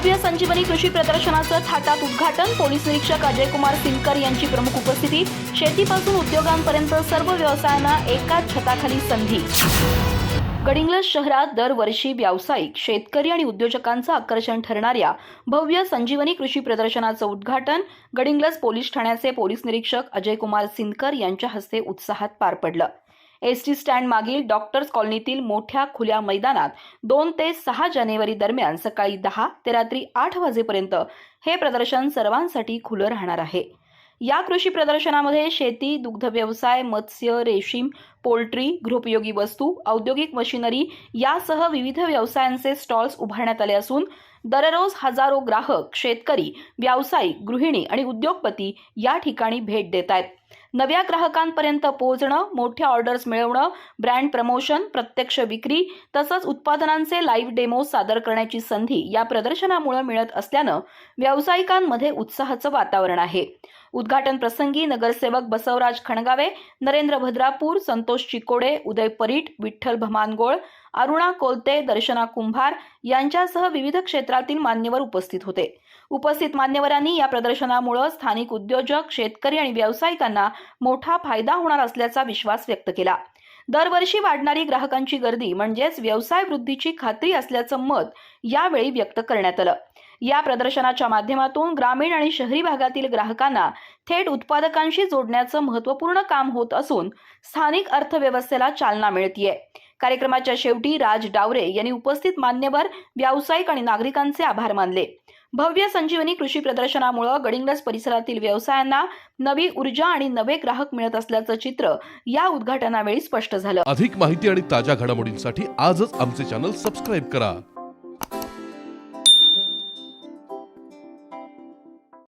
भव्य संजीवनी कृषी प्रदर्शनाचं थाटात उद्घाटन. पोलीस निरीक्षक अजय कुमार सिनकर यांची प्रमुख उपस्थिती. शेतीपासून उद्योगांपर्यंत सर्व व्यवसायांना एकाच छताखाली संधी. गडिंग्लज शहरात दरवर्षी व्यावसायिक शेतकरी आणि उद्योजकांचं आकर्षण ठरणाऱ्या भव्य संजीवनी कृषी प्रदर्शनाचं उद्घाटन गडिंग्लज पोलीस ठाण्याचे पोलीस निरीक्षक अजय कुमार सिंदकर यांच्या हस्ते उत्साहात पार पडलं. एस टी स्टँड मागील डॉक्टर्स कॉलनीतील मोठ्या खुल्या मैदानात दोन ते सहा जानेवारी दरम्यान सकाळी दहा ते रात्री आठ वाजेपर्यंत हे प्रदर्शन सर्वांसाठी खुलं राहणार आहे. या कृषी प्रदर्शनामध्ये शेती दुग्ध व्यवसाय मत्स्य रेशीम पोल्ट्री गृहोपयोगी वस्तू औद्योगिक मशिनरी यासह विविध व्यवसायांचे स्टॉल्स उभारण्यात आले असून दररोज हजारो ग्राहक शेतकरी व्यावसायिक गृहिणी आणि उद्योगपती या ठिकाणी भेट देत आहेत. नव्या ग्राहकांपर्यंत पोहोचणं मोठ्या ऑर्डर्स मिळवणं ब्रँड प्रमोशन प्रत्यक्ष विक्री तसंच उत्पादनांचे लाईव्ह डेमो सादर करण्याची संधी या प्रदर्शनामुळे मिळत असल्यानं व्यावसायिकांमध्ये उत्साहाचं वातावरण आहे. उद्घाटन प्रसंगी नगरसेवक बसवराज खणगावे नरेंद्र भद्रापूर संतोष चिकोडे उदय परीट विठ्ठल भमानगोळ अरुणा कोलते दर्शना कुंभार यांच्यासह विविध क्षेत्रातील मान्यवर उपस्थित होते. उपस्थित मान्यवरांनी या प्रदर्शनामुळे स्थानिक उद्योजक शेतकरी आणि व्यावसायिकांना मोठा फायदा होणार असल्याचा विश्वास व्यक्त केला. दरवर्षी वाढणारी ग्राहकांची गर्दी म्हणजेच व्यवसाय वृद्धीची खात्री असल्याचं मत यावेळी व्यक्त करण्यात आलं. या प्रदर्शनाच्या माध्यमातून ग्रामीण आणि शहरी भागातील ग्राहकांना थेट उत्पादकांशी जोडण्याचं महत्त्वपूर्ण काम होत असून स्थानिक अर्थव्यवस्थेला चालना मिळतीये. कार्यक्रमाच्या शेवटी राज डावरे यांनी उपस्थित मान्यवर व्यावसायिक आणि नागरिकांचे आभार मानले. भव्य संजीवनी कृषी प्रदर्शनामुळे गडिंग्लज परिसरातील व्यवसायांना नवी ऊर्जा आणि नवे ग्राहक मिळत असल्याचं चित्र या उद्घाटनावेळी स्पष्ट झालं. अधिक माहिती आणि ताज्या घडामोडींसाठी आजच आमचे चॅनल सबस्क्राईब करा.